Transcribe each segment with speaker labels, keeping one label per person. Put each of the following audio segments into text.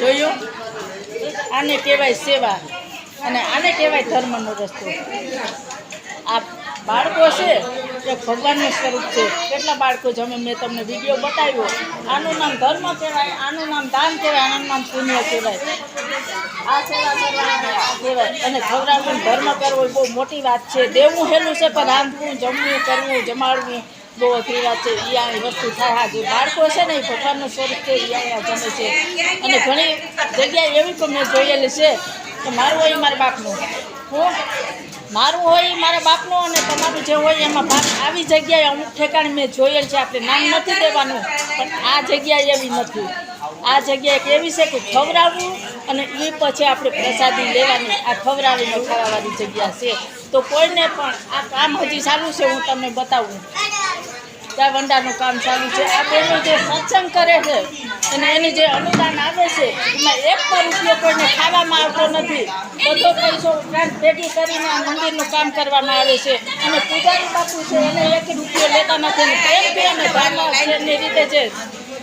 Speaker 1: જોયું? આને કહેવાય સેવા અને આને કહેવાય ધર્મનો રસ્તો. આ બાળકો છે, એ ભગવાનનું સ્વરૂપ છે. કેટલા બાળકો જમે મેં તમને વીડિયો બતાવ્યો. આનું નામ ધર્મ કહેવાય, આનું નામ દાન કહેવાય, આનું નામ પુણ્ય કહેવાય. આ સેવા કહેવાય. અને ખવડાવવું, ધર્મ કરવો બહુ મોટી વાત છે. દેવું હેલું છે, પણ રાંધવું જમવું, કરવું, જમાડવું બહુ અઘરી વાત છે. એ આ વસ્તુ થાય જે બાળકો છે ને, એ ભગવાનનું સ્વરૂપ છે એ જમે છે. અને ઘણી જગ્યાએ એવી પણ મેં જોયેલી છે કે મારું હોય મારા બાપનું. હું, મારું હોય મારા બાપનું અને તમારું જે હોય એમાં ભાગ. આવી જગ્યાએ અમુક ઠેકાણે મેં જોયેલ છે, આપણે નામ નથી દેવાનું, પણ આ જગ્યા એવી નથી. આ જગ્યા એક એવી છે કે ખવડાવવું અને એ પછી આપણે પ્રસાદી લેવાની, આ ખવડાવીને ખાવાવાળી જગ્યા છે. તો કોઈને પણ આ કામ હજી ચાલુ છે, હું તમને બતાવું. ત્યાં વંડાનું કામ ચાલુ છે. આ બેનો જે સત્સંગ કરે છે અને એની જે અનુદાન આવે છે, એમાં એક પણ રૂપિયો કોઈને ખાવામાં આવતો નથી. બધો પૈસો ઉપરાંત ભેગી કરીને મંદિરનું કામ કરવામાં આવે છે. અને પૂજારી બાપુ છે, એને એક રૂપિયો લેતા નથી પ્રેમથી અને ભાવના છે એની રીતે છે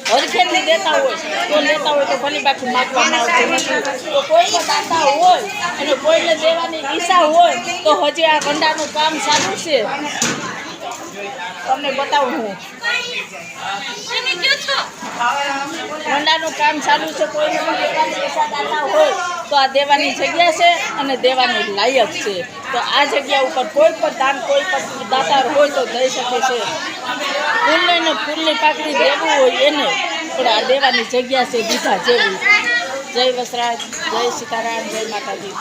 Speaker 1: હરખેથી દેતા હોય, તો લેતા હોય તો ભલી બાકી માગવામાં આવતું નથી. તો કોઈ દાતા હોય અને કોઈને દેવાની ઈચ્છા હોય, તો હજી આ ભંડારનું કામ ચાલુ છે. તમને બતાવું હું. ભંડારનું કામ ચાલુ છે કોઈ હોય તો આ દેવાની જગ્યા છે અને દેવાની લાયક છે. તો આ જગ્યા ઉપર કોઈ પણ દાન કોઈ પણ દાતાર હોય તો દઈ શકે છે. ફૂલને ને ફૂલની પાકડી દેવું હોય એને પણ આ દેવાની જગ્યા છે દીધા જેવી. જય વસરાજ જય સીતારામ જય માતાજી.